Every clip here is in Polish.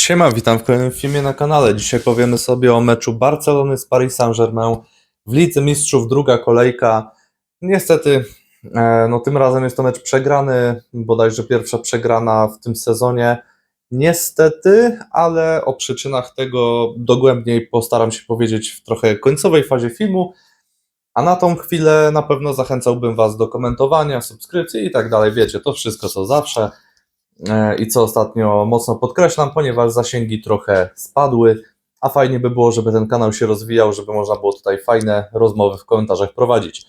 Siema, witam w kolejnym filmie na kanale. Dzisiaj powiemy sobie o meczu Barcelony z Paris Saint-Germain w Lidze Mistrzów, druga kolejka. Niestety, e, no tym razem jest to mecz przegrany, bodajże pierwsza przegrana w tym sezonie. Niestety, ale o przyczynach tego dogłębniej postaram się powiedzieć w trochę końcowej fazie filmu. A na tą chwilę na pewno zachęcałbym Was do komentowania, subskrypcji i tak dalej. Wiecie, to wszystko co zawsze. E, i co ostatnio mocno podkreślam, ponieważ zasięgi trochę spadły, a fajnie by było, żeby ten kanał się rozwijał, żeby można było tutaj fajne rozmowy w komentarzach prowadzić.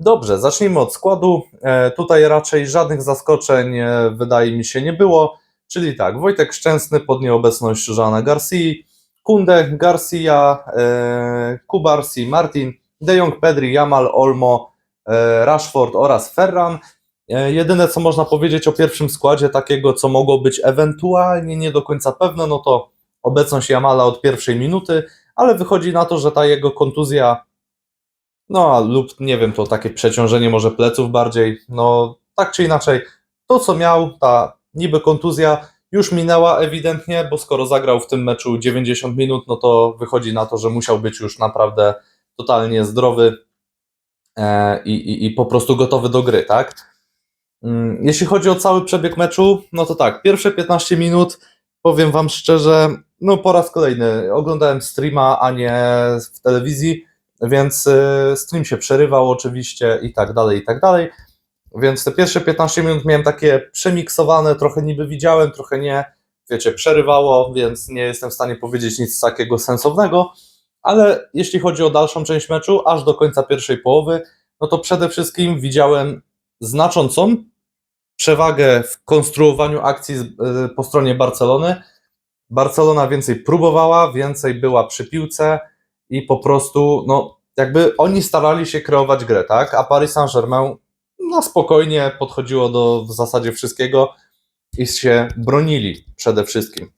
Dobrze, zacznijmy od składu. E, Tutaj raczej żadnych zaskoczeń e, wydaje mi się nie było, czyli tak, Wojtek Szczęsny pod nieobecność Żana Garcia, Kunde, Garcia, Kubarsi, Martin, De Jong, Pedri, Jamal, Olmo, Rashford oraz Ferran. E, Jedyne, co można powiedzieć o pierwszym składzie, takiego, co mogło być ewentualnie nie do końca pewne, no to obecność Jamala od pierwszej minuty, ale wychodzi na to, że ta jego kontuzja, no lub nie wiem, to takie przeciążenie może pleców bardziej, no tak czy inaczej, to co miał, ta niby kontuzja już minęła ewidentnie, bo skoro zagrał w tym meczu 90 minut, no to wychodzi na to, że musiał być już naprawdę totalnie zdrowy e, i, i, i po prostu gotowy do gry, tak? Mm, Jeśli chodzi o cały przebieg meczu, no to tak, pierwsze 15 minut, powiem Wam szczerze, no po raz kolejny oglądałem streama, a nie w telewizji, więc y, stream się przerywał oczywiście i tak dalej, i tak dalej. Więc te pierwsze 15 minut miałem takie przemiksowane, trochę niby widziałem, trochę nie, wiecie, przerywało, więc nie jestem w stanie powiedzieć nic takiego sensownego, ale jeśli chodzi o dalszą część meczu, aż do końca pierwszej połowy, no to przede wszystkim widziałem znaczącą przewagę w konstruowaniu akcji y, po stronie Barcelony. Barcelona więcej próbowała, więcej była przy piłce i po prostu, no, jakby oni starali się kreować grę, tak? A Paris Saint-Germain na spokojnie podchodziło do w zasadzie wszystkiego i się bronili przede wszystkim.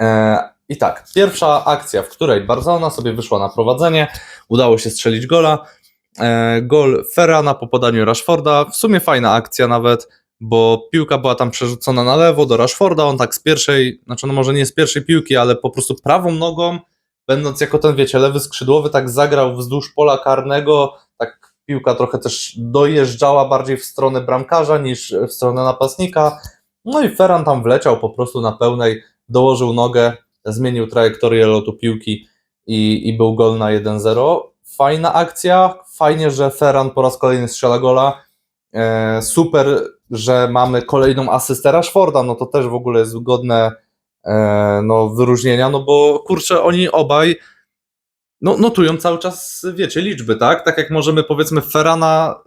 E, I tak, pierwsza akcja, w której Barcelona sobie wyszła na prowadzenie, udało się strzelić gola. E, Gol Ferrana po podaniu Rashforda. W sumie fajna akcja nawet, bo piłka była tam przerzucona na lewo do Rashforda. On tak z pierwszej, znaczy no może nie z pierwszej piłki, ale po prostu prawą nogą, będąc jako ten, wiecie, lewy skrzydłowy, tak zagrał wzdłuż pola karnego. Tak piłka trochę też dojeżdżała bardziej w stronę bramkarza niż w stronę napastnika. No i Ferran tam wleciał po prostu na pełnej, dołożył nogę, zmienił trajektorię lotu piłki i, i był gol na 1-0 fajna akcja, fajnie, że Ferran po raz kolejny strzela gola, e, super, że mamy kolejną asystę Rashforda, no to też w ogóle jest godne e, no, wyróżnienia, no bo kurczę, oni obaj no, notują cały czas, wiecie, liczby, tak? Tak jak możemy powiedzmy Ferrana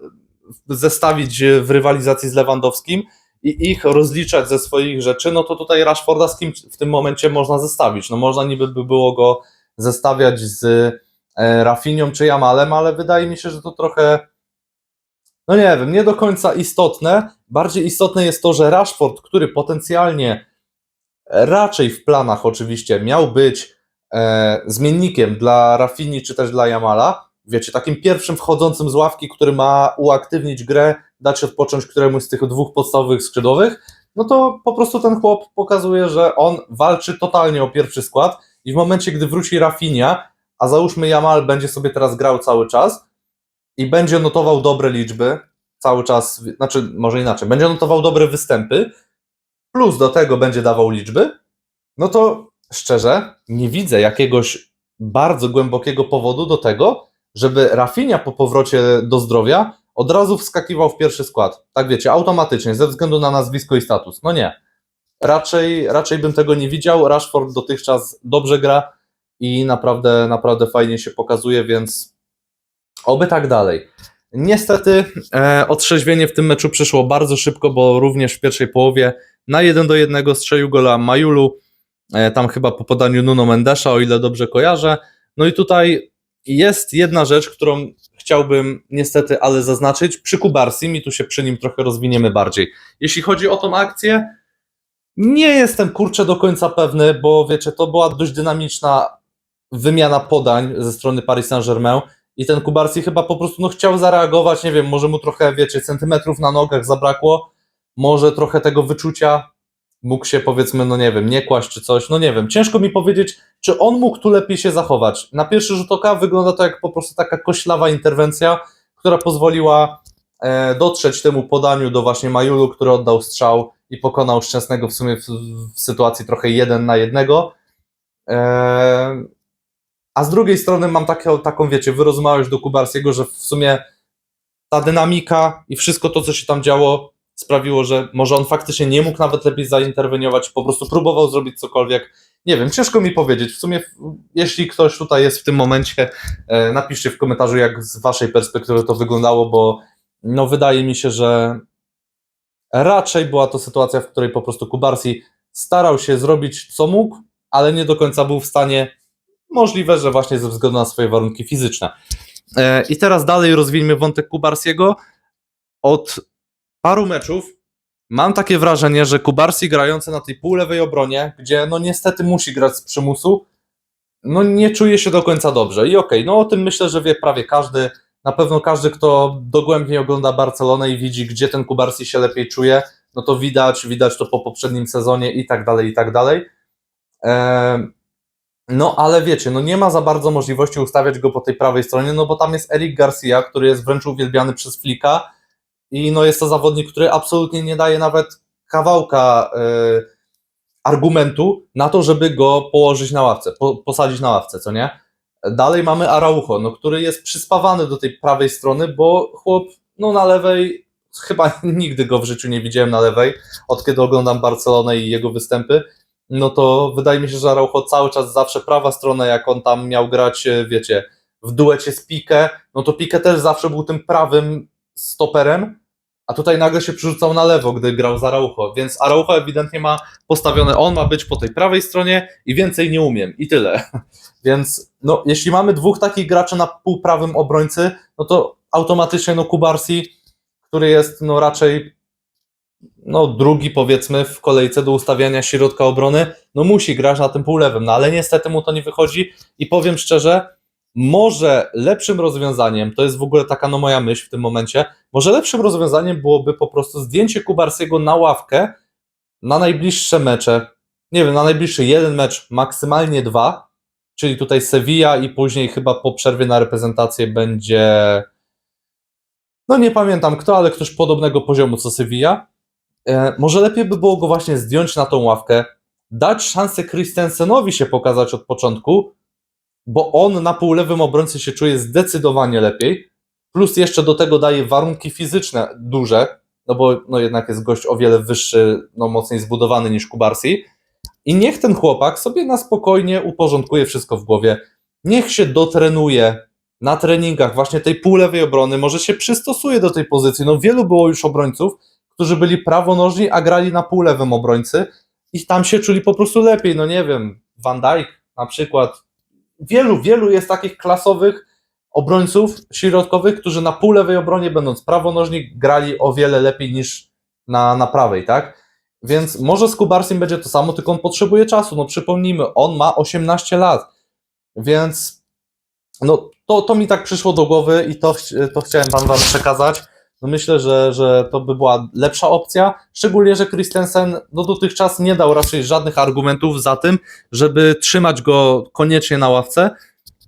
zestawić w rywalizacji z Lewandowskim i ich rozliczać ze swoich rzeczy, no to tutaj Rashforda z kim w tym momencie można zestawić? No można niby by było go zestawiać z Rafinią czy Jamalem, ale wydaje mi się, że to trochę, no nie wiem, nie do końca istotne. Bardziej istotne jest to, że Rashford, który potencjalnie raczej w planach oczywiście miał być e, zmiennikiem dla Rafini czy też dla Jamala, wiecie, takim pierwszym wchodzącym z ławki, który ma uaktywnić grę, dać odpocząć któremuś z tych dwóch podstawowych skrzydłowych, no to po prostu ten chłop pokazuje, że on walczy totalnie o pierwszy skład i w momencie, gdy wróci Rafinha, a załóżmy Jamal będzie sobie teraz grał cały czas i będzie notował dobre liczby cały czas, znaczy może inaczej, będzie notował dobre występy, plus do tego będzie dawał liczby, no to szczerze nie widzę jakiegoś bardzo głębokiego powodu do tego, żeby Rafinha po powrocie do zdrowia od razu wskakiwał w pierwszy skład. Tak wiecie, automatycznie, ze względu na nazwisko i status. No nie. Raczej, raczej bym tego nie widział. Rashford dotychczas dobrze gra i naprawdę, naprawdę fajnie się pokazuje, więc oby tak dalej. Niestety e, otrzeźwienie w tym meczu przyszło bardzo szybko, bo również w pierwszej połowie na 1 do 1 strzelił gola Majulu, e, tam chyba po podaniu Nuno Mendesza, o ile dobrze kojarzę. No i tutaj jest jedna rzecz, którą chciałbym niestety, ale zaznaczyć przy Kubarsim i tu się przy nim trochę rozwiniemy bardziej. Jeśli chodzi o tą akcję, nie jestem kurczę do końca pewny, bo wiecie, to była dość dynamiczna wymiana podań ze strony Paris Saint-Germain i ten Kubarsi chyba po prostu no, chciał zareagować, nie wiem, może mu trochę, wiecie, centymetrów na nogach zabrakło, może trochę tego wyczucia mógł się powiedzmy, no nie wiem, nie kłaść czy coś, no nie wiem, ciężko mi powiedzieć, czy on mógł tu lepiej się zachować. Na pierwszy rzut oka wygląda to jak po prostu taka koślawa interwencja, która pozwoliła e, dotrzeć temu podaniu do właśnie Majulu, który oddał strzał i pokonał Szczęsnego w sumie w, w sytuacji trochę jeden na jednego. E, a z drugiej strony mam takie, taką, wiecie, wyrozumiałość do Kubarsiego, że w sumie ta dynamika i wszystko to, co się tam działo, sprawiło, że może on faktycznie nie mógł nawet lepiej zainterweniować, po prostu próbował zrobić cokolwiek. Nie wiem, ciężko mi powiedzieć. W sumie, jeśli ktoś tutaj jest w tym momencie, e, napiszcie w komentarzu, jak z waszej perspektywy to wyglądało, bo no wydaje mi się, że raczej była to sytuacja, w której po prostu Kubarsi starał się zrobić co mógł, ale nie do końca był w stanie. Możliwe, że właśnie ze względu na swoje warunki fizyczne. E, I teraz dalej rozwijmy wątek Kubarsiego. Od paru meczów mam takie wrażenie, że Kubarsi grający na tej półlewej obronie, gdzie no niestety musi grać z przymusu, no nie czuje się do końca dobrze. I okej, no o tym myślę, że wie prawie każdy. Na pewno każdy, kto dogłębnie ogląda Barcelonę i widzi, gdzie ten Kubarsi się lepiej czuje, no to widać, widać to po poprzednim sezonie i tak dalej, i tak dalej. Ehm, no ale wiecie, no nie ma za bardzo możliwości ustawiać go po tej prawej stronie, no bo tam jest Eric Garcia, który jest wręcz uwielbiany przez Flika i no jest to zawodnik, który absolutnie nie daje nawet kawałka e, argumentu na to, żeby go położyć na ławce, po, posadzić na ławce, co nie? Dalej mamy Araujo, no, który jest przyspawany do tej prawej strony, bo chłop no, na lewej, chyba nigdy go w życiu nie widziałem na lewej, od kiedy oglądam Barcelonę i jego występy, no to wydaje mi się, że Araujo cały czas zawsze prawa strona, jak on tam miał grać, e, wiecie, w duecie z Pique, no to Pique też zawsze był tym prawym stoperem, a tutaj nagle się przerzucał na lewo, gdy grał z Araujo, więc Araujo ewidentnie ma postawione, on ma być po tej prawej stronie i więcej nie umiem i tyle. Więc no, jeśli mamy dwóch takich graczy na półprawym obrońcy, no to automatycznie no Kubarsi, który jest no raczej no drugi powiedzmy w kolejce do ustawiania środka obrony, no musi grać na tym półlewym, no ale niestety mu to nie wychodzi. I powiem szczerze, może lepszym rozwiązaniem, to jest w ogóle taka no moja myśl w tym momencie, może lepszym rozwiązaniem byłoby po prostu zdjęcie Kubarsiego na ławkę na najbliższe mecze, nie wiem, na najbliższy jeden mecz, maksymalnie dwa, czyli tutaj Sevilla i później chyba po przerwie na reprezentację będzie, no nie pamiętam kto, ale ktoś podobnego poziomu co Sevilla. E, może lepiej by było go właśnie zdjąć na tą ławkę, dać szansę Christensenowi się pokazać od początku, bo on na półlewym obrońcy się czuje zdecydowanie lepiej, plus jeszcze do tego daje warunki fizyczne duże, no bo no jednak jest gość o wiele wyższy, no mocniej zbudowany niż Kubarsi. I niech ten chłopak sobie na spokojnie uporządkuje wszystko w głowie. Niech się dotrenuje na treningach właśnie tej półlewej obrony, może się przystosuje do tej pozycji. No wielu było już obrońców, którzy byli prawonożni, a grali na półlewym obrońcy i tam się czuli po prostu lepiej. No nie wiem, Van Dijk na przykład. Wielu, wielu jest takich klasowych obrońców środkowych, którzy na półlewej obronie będąc prawonożni grali o wiele lepiej niż na, na prawej, tak? Więc może z Kubarsim będzie to samo, tylko on potrzebuje czasu. No przypomnijmy, on ma 18 lat, więc no to, to mi tak przyszło do głowy i to, to chciałem wam, wam przekazać. No myślę, że, że to by była lepsza opcja, szczególnie, że Christensen no dotychczas nie dał raczej żadnych argumentów za tym, żeby trzymać go koniecznie na ławce.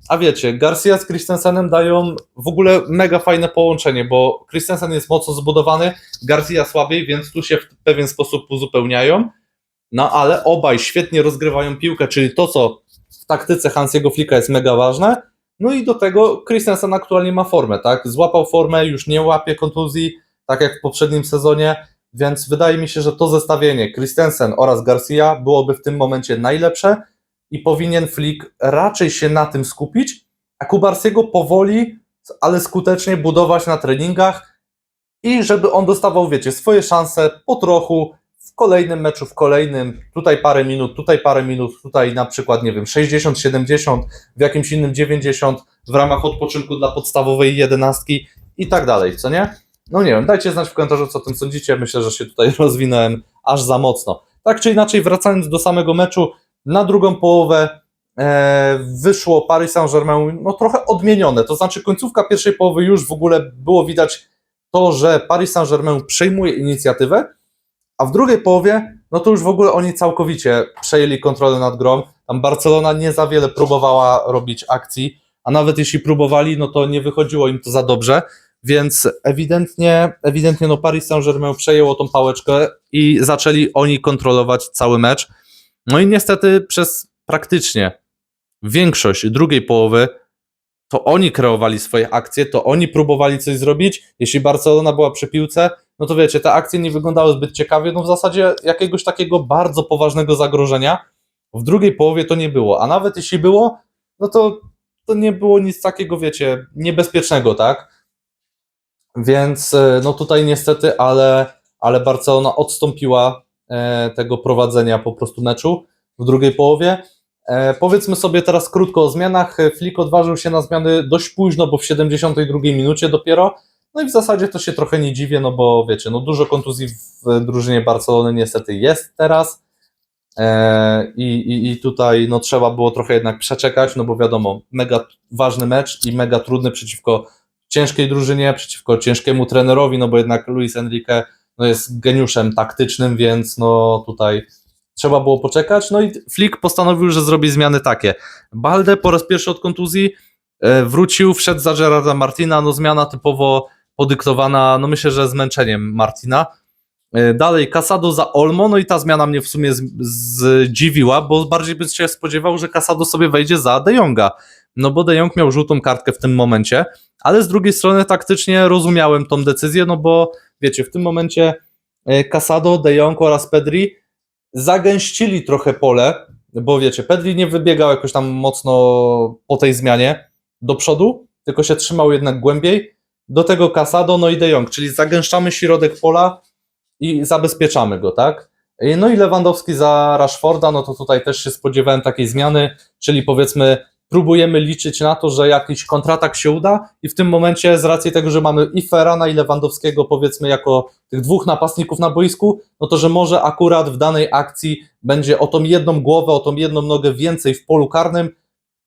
A wiecie, Garcia z Christensenem dają w ogóle mega fajne połączenie, bo Christensen jest mocno zbudowany, Garcia słabiej, więc tu się w pewien sposób uzupełniają. No ale obaj świetnie rozgrywają piłkę, czyli to, co w taktyce Hansiego Flicka jest mega ważne. No i do tego Christensen aktualnie ma formę, tak? Złapał formę, już nie łapie kontuzji, tak jak w poprzednim sezonie, więc wydaje mi się, że to zestawienie Christensen oraz Garcia byłoby w tym momencie najlepsze i powinien Flick raczej się na tym skupić, a Kubarsiego powoli, ale skutecznie budować na treningach i żeby on dostawał, wiecie, swoje szanse po trochu, w kolejnym meczu, w kolejnym, tutaj parę minut, tutaj parę minut, tutaj na przykład, nie wiem, 60, 70, w jakimś innym 90, w ramach odpoczynku dla podstawowej jedenastki i tak dalej, co nie? No nie wiem, dajcie znać w komentarzu, co o tym sądzicie. Myślę, że się tutaj rozwinąłem aż za mocno. Tak czy inaczej, wracając do samego meczu, na drugą połowę e, wyszło Paris Saint-Germain no, trochę odmienione. To znaczy, końcówka pierwszej połowy już w ogóle było widać to, że Paris Saint-Germain przejmuje inicjatywę, a w drugiej połowie no to już w ogóle oni całkowicie przejęli kontrolę nad grą. Tam Barcelona nie za wiele próbowała robić akcji, a nawet jeśli próbowali, no to nie wychodziło im to za dobrze, więc ewidentnie, ewidentnie no Paris Saint-Germain przejęło tą pałeczkę i zaczęli oni kontrolować cały mecz. No i niestety przez praktycznie większość drugiej połowy to oni kreowali swoje akcje, to oni próbowali coś zrobić. Jeśli Barcelona była przy piłce, no to wiecie, te akcje nie wyglądały zbyt ciekawie, no w zasadzie jakiegoś takiego bardzo poważnego zagrożenia w drugiej połowie to nie było, a nawet jeśli było, no to, to nie było nic takiego, wiecie, niebezpiecznego, tak? Więc e, no tutaj niestety, ale, ale Barcelona odstąpiła e, tego prowadzenia po prostu meczu w drugiej połowie. E, powiedzmy sobie teraz krótko o zmianach. Flick odważył się na zmiany dość późno, bo w 72 minucie dopiero. No i w zasadzie to się trochę nie dziwię, no bo wiecie, no dużo kontuzji w drużynie Barcelony niestety jest teraz. E, I, i, I tutaj no, trzeba było trochę jednak przeczekać, no bo wiadomo, mega ważny mecz i mega trudny przeciwko ciężkiej drużynie, przeciwko ciężkiemu trenerowi, no bo jednak Luis Enrique no, jest geniuszem taktycznym, więc no tutaj trzeba było poczekać. No i Flick postanowił, że zrobi zmiany takie. Balde po raz pierwszy od kontuzji e, wrócił, wszedł za Gerarda Martina, no zmiana typowo podyktowana, no myślę, że zmęczeniem Martina. E, Dalej Casado za Olmo, no i ta zmiana mnie w sumie zdziwiła, bo bardziej bym się spodziewał, że Casado sobie wejdzie za De Jonga. No bo De Jong miał żółtą kartkę w tym momencie, ale z drugiej strony taktycznie rozumiałem tą decyzję, no bo wiecie, w tym momencie e, Casado, De Jong oraz Pedri zagęścili trochę pole, bo wiecie, Pedri nie wybiegał jakoś tam mocno po tej zmianie do przodu, tylko się trzymał jednak głębiej. Do tego Casado, no i De Jong, czyli zagęszczamy środek pola i zabezpieczamy go, tak? No i Lewandowski za Rashforda, no to tutaj też się spodziewałem takiej zmiany, czyli powiedzmy próbujemy liczyć na to, że jakiś kontratak się uda i w tym momencie z racji tego, że mamy i Ferrana i Lewandowskiego powiedzmy jako tych dwóch napastników na boisku, no to że może akurat w danej akcji będzie o tą jedną głowę, o tą jedną nogę więcej w polu karnym,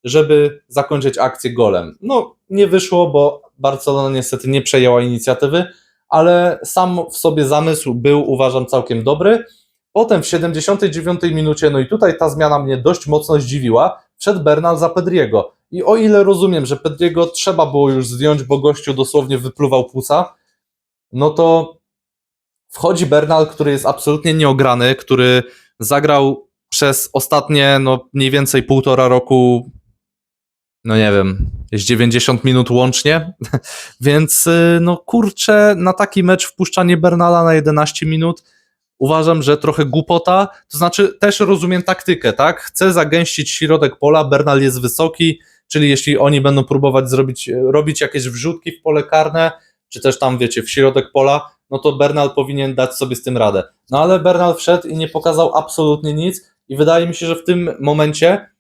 żeby zakończyć akcję golem. No nie wyszło, bo Barcelona niestety nie przejęła inicjatywy, ale sam w sobie zamysł był uważam całkiem dobry. Potem w 79 minucie, no i tutaj ta zmiana mnie dość mocno zdziwiła, wszedł Bernal za Pedriego. I o ile rozumiem, że Pedriego trzeba było już zdjąć, bo gościu dosłownie wypluwał płuca, no to wchodzi Bernal, który jest absolutnie nieograny, który zagrał przez ostatnie, no mniej więcej półtora roku, no nie wiem, jest 90 minut łącznie, więc y, no kurczę, na taki mecz wpuszczanie Bernala na 11 minut uważam, że trochę głupota, to znaczy też rozumiem taktykę, tak? Chcę zagęścić środek pola, Bernal jest wysoki, czyli jeśli oni będą próbować zrobić, robić jakieś wrzutki w pole karne, czy też tam wiecie, w środek pola, no to Bernal powinien dać sobie z tym radę. No ale Bernal wszedł i nie pokazał absolutnie nic i wydaje mi się, że w tym momencie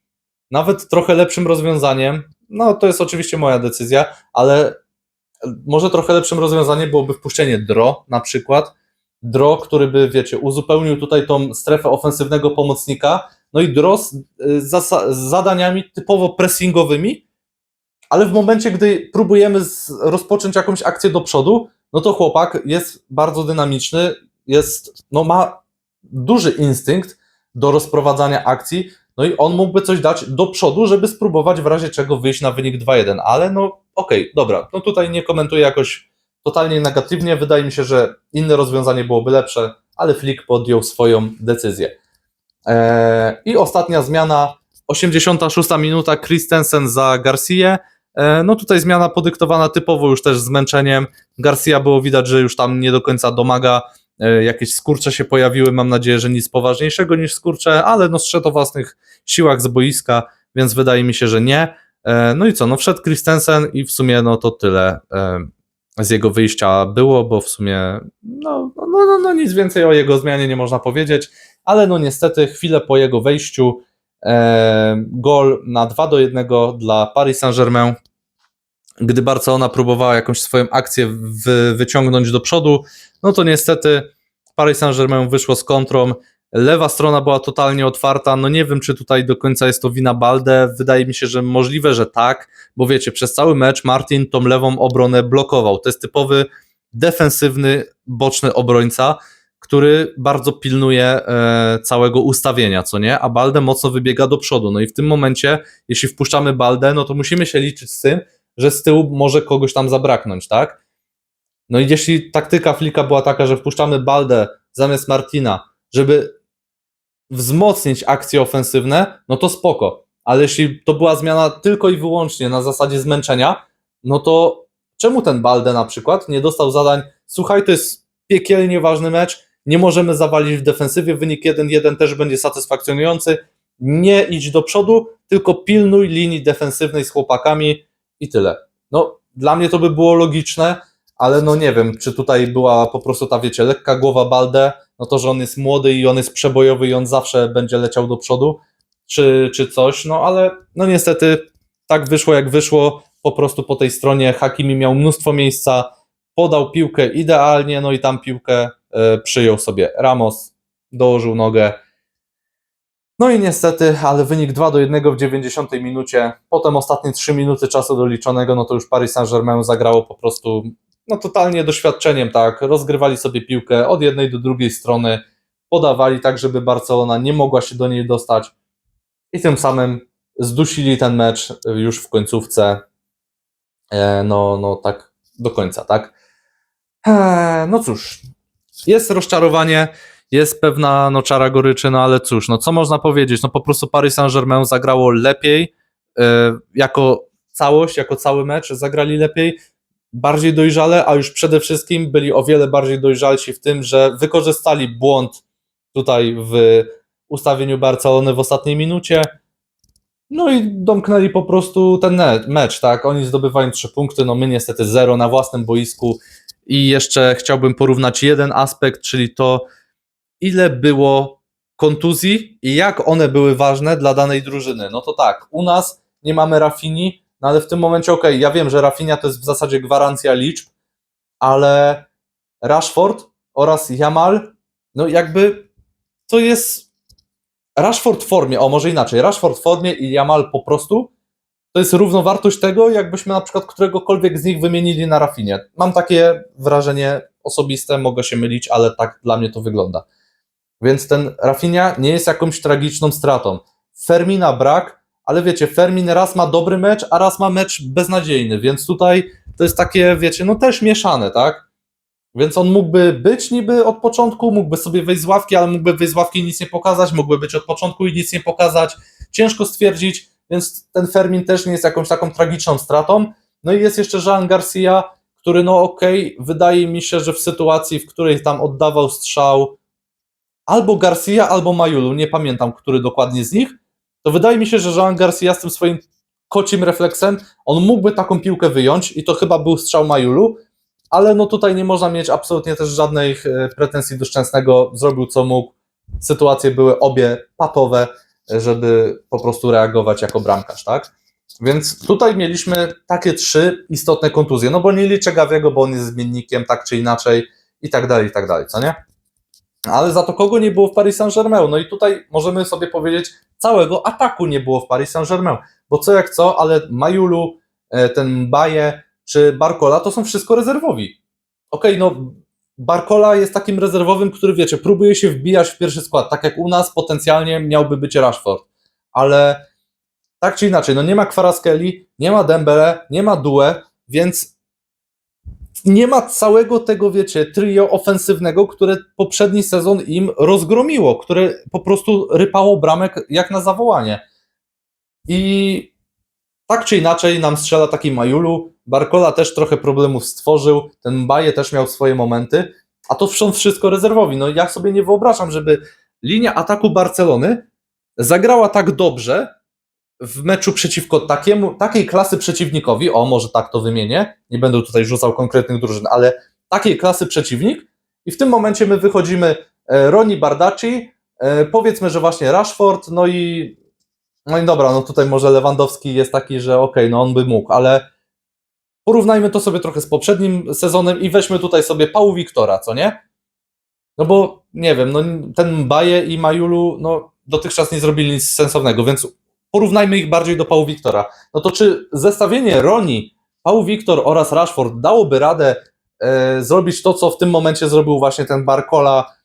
nawet trochę lepszym rozwiązaniem, no to jest oczywiście moja decyzja, ale może trochę lepszym rozwiązaniem byłoby wpuszczenie Dro na przykład, Dro, który by, wiecie, uzupełnił tutaj tą strefę ofensywnego pomocnika, no i Dro z, zasa- z zadaniami typowo pressingowymi, ale w momencie, gdy próbujemy z, rozpocząć jakąś akcję do przodu, no to chłopak jest bardzo dynamiczny, jest, no ma duży instynkt do rozprowadzania akcji, no i on mógłby coś dać do przodu, żeby spróbować w razie czego wyjść na wynik 2-1, ale no okej, dobra, no tutaj nie komentuję jakoś totalnie negatywnie, wydaje mi się, że inne rozwiązanie byłoby lepsze, ale Flick podjął swoją decyzję. Eee, I ostatnia zmiana, 86 minuta, Christensen za Garcia. Eee, no tutaj zmiana podyktowana typowo już też zmęczeniem. Garcia było widać, że już tam nie do końca domaga. Eee, jakieś skurcze się pojawiły, mam nadzieję, że nic poważniejszego niż skurcze, ale no o własnych siłach z boiska, więc wydaje mi się, że nie. Eee, no i co, no wszedł Christensen i w sumie no to tyle eee, z jego wyjścia było, bo w sumie no, no, no, no nic więcej o jego zmianie nie można powiedzieć, ale no niestety chwilę po jego wejściu e, gol na 2 do 1 dla Paris Saint-Germain, gdy Barcelona próbowała jakąś swoją akcję wy, wyciągnąć do przodu, no to niestety Paris Saint-Germain wyszło z kontrą, lewa strona była totalnie otwarta, no nie wiem czy tutaj do końca jest to wina Balde, wydaje mi się, że możliwe, że tak, bo wiecie, przez cały mecz Martin tą lewą obronę blokował, to jest typowy defensywny, boczny obrońca, który bardzo pilnuje e, całego ustawienia, co nie? A Balde mocno wybiega do przodu. No i w tym momencie, jeśli wpuszczamy Baldę, no to musimy się liczyć z tym, że z tyłu może kogoś tam zabraknąć, tak? No i jeśli taktyka Flika była taka, że wpuszczamy Baldę zamiast Martina, żeby wzmocnić akcje ofensywne, no to spoko. Ale jeśli to była zmiana tylko i wyłącznie na zasadzie zmęczenia, no to czemu ten Balde na przykład nie dostał zadań, słuchaj, to jest piekielnie ważny mecz, nie możemy zawalić w defensywie, wynik 1-1 też będzie satysfakcjonujący, nie idź do przodu, tylko pilnuj linii defensywnej z chłopakami i tyle. No, dla mnie to by było logiczne, ale no nie wiem, czy tutaj była po prostu ta, wiecie, lekka głowa Balde, no to, że on jest młody i on jest przebojowy i on zawsze będzie leciał do przodu, czy, czy coś, no ale no niestety tak wyszło jak wyszło, po prostu po tej stronie Hakimi miał mnóstwo miejsca, podał piłkę idealnie, no i tam piłkę e, przyjął sobie Ramos, dołożył nogę. No i niestety, ale wynik 2 do 1 w 90 minucie. Potem ostatnie 3 minuty czasu doliczonego, no to już Paris Saint-Germain zagrało po prostu no totalnie doświadczeniem, tak. Rozgrywali sobie piłkę od jednej do drugiej strony, podawali tak, żeby Barcelona nie mogła się do niej dostać i tym samym zdusili ten mecz już w końcówce. E, No, no tak do końca, tak. Eee, No cóż, jest rozczarowanie, jest pewna no, czara goryczy, no ale cóż, no co można powiedzieć, no po prostu Paris Saint-Germain zagrało lepiej, e, jako całość, jako cały mecz zagrali lepiej, bardziej dojrzale, a już przede wszystkim byli o wiele bardziej dojrzalsi w tym, że wykorzystali błąd tutaj w ustawieniu Barcelony w ostatniej minucie, no i domknęli po prostu ten mecz, tak, oni zdobywają trzy punkty, no my niestety zero na własnym boisku, i jeszcze chciałbym porównać jeden aspekt, czyli to, ile było kontuzji i jak one były ważne dla danej drużyny. No to tak, u nas nie mamy Rafini, no ale w tym momencie, okej, ja wiem, że Rafinia to jest w zasadzie gwarancja liczb, ale Rashford oraz Jamal, no jakby to jest Rashford w formie, o może inaczej, Rashford w formie i Jamal po prostu to jest równowartość tego, jakbyśmy na przykład któregokolwiek z nich wymienili na Rafinie. Mam takie wrażenie osobiste, mogę się mylić, ale tak dla mnie to wygląda. Więc ten Rafinia nie jest jakąś tragiczną stratą. Fermina brak, ale wiecie, Fermin raz ma dobry mecz, a raz ma mecz beznadziejny, więc tutaj to jest takie, wiecie, no też mieszane, tak? Więc on mógłby być niby od początku, mógłby sobie wejść z ławki, ale mógłby wyjść z ławki i nic nie pokazać, mógłby być od początku i nic nie pokazać. Ciężko stwierdzić, więc ten Fermin też nie jest jakąś taką tragiczną stratą. No i jest jeszcze Jean Garcia, który no okej, wydaje mi się, że w sytuacji, w której tam oddawał strzał albo Garcia, albo Majulu, nie pamiętam, który dokładnie z nich, to wydaje mi się, że Jean Garcia z tym swoim kocim refleksem, on mógłby taką piłkę wyjąć i to chyba był strzał Majulu, ale no tutaj nie można mieć absolutnie też żadnych e, pretensji do Szczęsnego, zrobił co mógł, sytuacje były obie patowe, żeby po prostu reagować jako bramkarz, tak? Więc tutaj mieliśmy takie trzy istotne kontuzje, no bo nie liczę Gawiego, bo on jest zmiennikiem tak czy inaczej i tak dalej, i tak dalej, co nie? Ale za to kogo nie było w Paris Saint-Germain? No i tutaj możemy sobie powiedzieć, całego ataku nie było w Paris Saint-Germain, bo co jak co, ale Majulu, e, ten Baje czy Barcola to są wszystko rezerwowi. Okej, no Barcola jest takim rezerwowym, który wiecie, próbuje się wbijać w pierwszy skład, tak jak u nas potencjalnie miałby być Rashford, ale tak czy inaczej, no nie ma Kwaraskeli, nie ma Dembele, nie ma Due, więc nie ma całego tego, wiecie, trio ofensywnego, które poprzedni sezon im rozgromiło, które po prostu rypało bramek jak na zawołanie. I tak czy inaczej nam strzela taki Majulu, Barcola też trochę problemów stworzył, ten Baje też miał swoje momenty, a to są wszystko rezerwowi. No ja sobie nie wyobrażam, żeby linia ataku Barcelony zagrała tak dobrze w meczu przeciwko takiemu, takiej klasy przeciwnikowi, o może tak to wymienię, nie będę tutaj rzucał konkretnych drużyn, ale takiej klasy przeciwnik i w tym momencie my wychodzimy e, Roni Bardacci, e, powiedzmy, że właśnie Rashford, no i no i dobra, no tutaj może Lewandowski jest taki, że okej, no on by mógł, ale porównajmy to sobie trochę z poprzednim sezonem i weźmy tutaj sobie Pau Wiktora, co nie? No bo nie wiem, no ten Baje i Majulu, no dotychczas nie zrobili nic sensownego, więc porównajmy ich bardziej do Pau Wiktora. No to czy zestawienie Roni, Pau Wiktor oraz Rashford dałoby radę e, zrobić to, co w tym momencie zrobił właśnie ten Barcola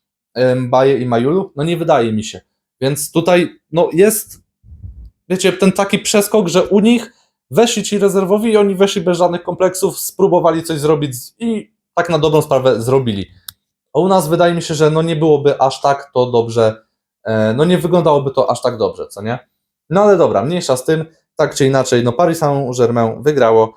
Mbaye i Majulu? No nie wydaje mi się. Więc tutaj no jest, wiecie, ten taki przeskok, że u nich weszli ci rezerwowi i oni weszli bez żadnych kompleksów, spróbowali coś zrobić i tak na dobrą sprawę zrobili. A u nas wydaje mi się, że no nie byłoby aż tak to dobrze, e, no nie wyglądałoby to aż tak dobrze, co nie? No ale dobra, mniejsza z tym, tak czy inaczej, no Paris Saint-Germain wygrało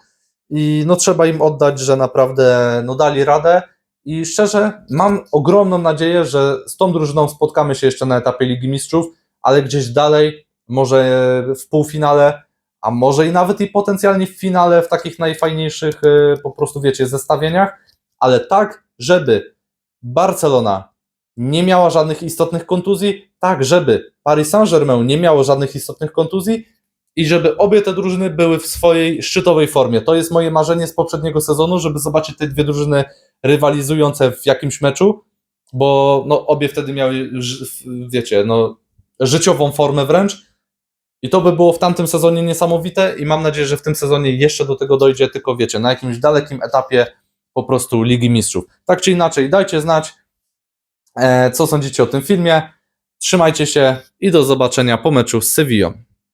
i no trzeba im oddać, że naprawdę no dali radę i szczerze mam ogromną nadzieję, że z tą drużyną spotkamy się jeszcze na etapie Ligi Mistrzów, ale gdzieś dalej, może w półfinale, a może i nawet i potencjalnie w finale w takich najfajniejszych e, po prostu wiecie zestawieniach, ale tak, żeby Barcelona nie miała żadnych istotnych kontuzji, tak, żeby Paris Saint-Germain nie miało żadnych istotnych kontuzji i żeby obie te drużyny były w swojej szczytowej formie. To jest moje marzenie z poprzedniego sezonu, żeby zobaczyć te dwie drużyny rywalizujące w jakimś meczu, bo no, obie wtedy miały, wiecie, no, życiową formę wręcz. I to by było w tamtym sezonie niesamowite i mam nadzieję, że w tym sezonie jeszcze do tego dojdzie, tylko wiecie, na jakimś dalekim etapie po prostu Ligi Mistrzów. Tak czy inaczej, dajcie znać, e, co sądzicie o tym filmie. Trzymajcie się i do zobaczenia po meczu z Sevillą.